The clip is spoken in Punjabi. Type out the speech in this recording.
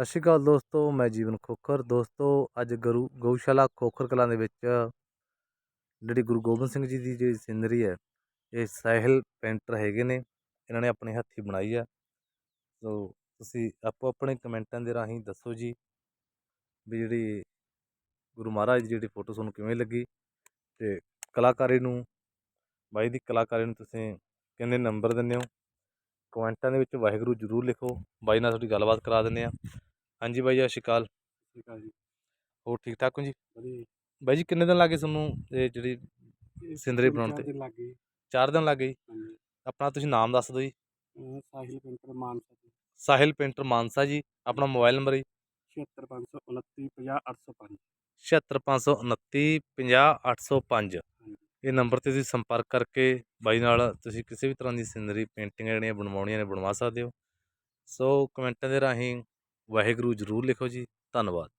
ਸਤਿ ਸ਼੍ਰੀ ਅਕਾਲ ਦੋਸਤੋ, ਮੈਂ ਜੀਵਨ ਖੋਖਰ। ਦੋਸਤੋ, ਅੱਜ ਗੁਰੂ ਗਊਸ਼ਾਲਾ ਖੋਖਰ ਕਲਾਂ ਦੇ ਵਿੱਚ ਜਿਹੜੀ ਗੁਰੂ ਗੋਬਿੰਦ ਸਿੰਘ ਜੀ ਦੀ ਜਿਹੜੀ ਸਿਨਰੀ ਹੈ, ਇਹ ਸਾਹਿਲ ਪੇਂਟਰ ਹੈਗੇ ਨੇ, ਇਹਨਾਂ ਨੇ ਆਪਣੇ ਹੱਥੀਂ ਬਣਾਈ ਆ। ਸੋ, ਤੁਸੀਂ ਆਪੋ ਆਪਣੇ ਕਮੈਂਟਾਂ ਦੇ ਰਾਹੀਂ ਦੱਸੋ ਜੀ ਵੀ ਜਿਹੜੀ ਗੁਰੂ ਮਹਾਰਾਜ ਦੀ ਜਿਹੜੀ ਫੋਟੋ ਤੁਹਾਨੂੰ ਕਿਵੇਂ ਲੱਗੀ ਤੇ ਕਲਾਕਾਰੀ ਨੂੰ, ਬਾਈ ਦੀ ਕਲਾਕਾਰੀ ਨੂੰ ਤੁਸੀਂ ਕਿੰਨੇ ਨੰਬਰ ਦਿੰਦੇ ਹੋ? ਕਮੈਂਟਾਂ ਦੇ ਵਿੱਚ ਵਾਹਿਗੁਰੂ ਜ਼ਰੂਰ ਲਿਖੋ। ਬਾਈ ਨਾਲ ਤੁਹਾਡੀ ਗੱਲਬਾਤ ਕਰਾ ਦਿੰਦੇ ਆ। ਹਾਂਜੀ ਬਾਈ ਸਤਿ ਸ਼੍ਰੀ ਅਕਾਲ। ਠੀਕ ਆ ਜੀ। ਹੋਰ ਠੀਕ ਠਾਕ ਹੋ ਜੀ? ਵਧੀਆ। ਬਾਈ ਜੀ ਕਿੰਨੇ ਦਿਨ ਲੱਗੇ ਤੁਹਾਨੂੰ ਇਹ ਜਿਹੜੀ ਸਿੰਦਰੀ ਬਣਾਉਣ ਤੇ? ਲੱਗ ਗਏ। 4 ਦਿਨ ਲੱਗ ਗਏ ਜੀ? ਹਾਂਜੀ। ਆਪਣਾ ਤੁਸੀਂ ਨਾਮ ਦੱਸ ਦਿਓ ਜੀ। ਅਹ ਸਾਹਿਲ ਪੇਂਟਰ ਮਾਨਸਾ ਜੀ। ਸਾਹਿਲ ਪੇਂਟਰ ਮਾਨਸਾ ਜੀ ਆਪਣਾ ਮੋਬਾਈਲ ਨੰਬਰ ਜੀ? 76529 50805 76529 50805 ਇਹ ਨੰਬਰ ਤੇ ਤੁਸੀਂ ਸੰਪਰਕ ਕਰਕੇ ਬਾਈ ਨਾਲ ਤੁਸੀਂ ਕਿਸੇ ਵੀ ਤਰ੍ਹਾਂ ਦੀ ਸਿਨਰੀ ਪੇਂਟਿੰਗਾਂ ਜਿਹੜੀਆਂ ਬਣਵਾਉਣੀਆਂ ਨੇ ਬਣਵਾ ਸਕਦੇ ਹੋ। ਸੋ ਕਮੈਂਟਾਂ ਦੇ ਰਾਹੀਂ ਵਾਹਿਗੁਰੂ ਜ਼ਰੂਰ ਲਿਖੋ ਜੀ ਧੰਨਵਾਦ।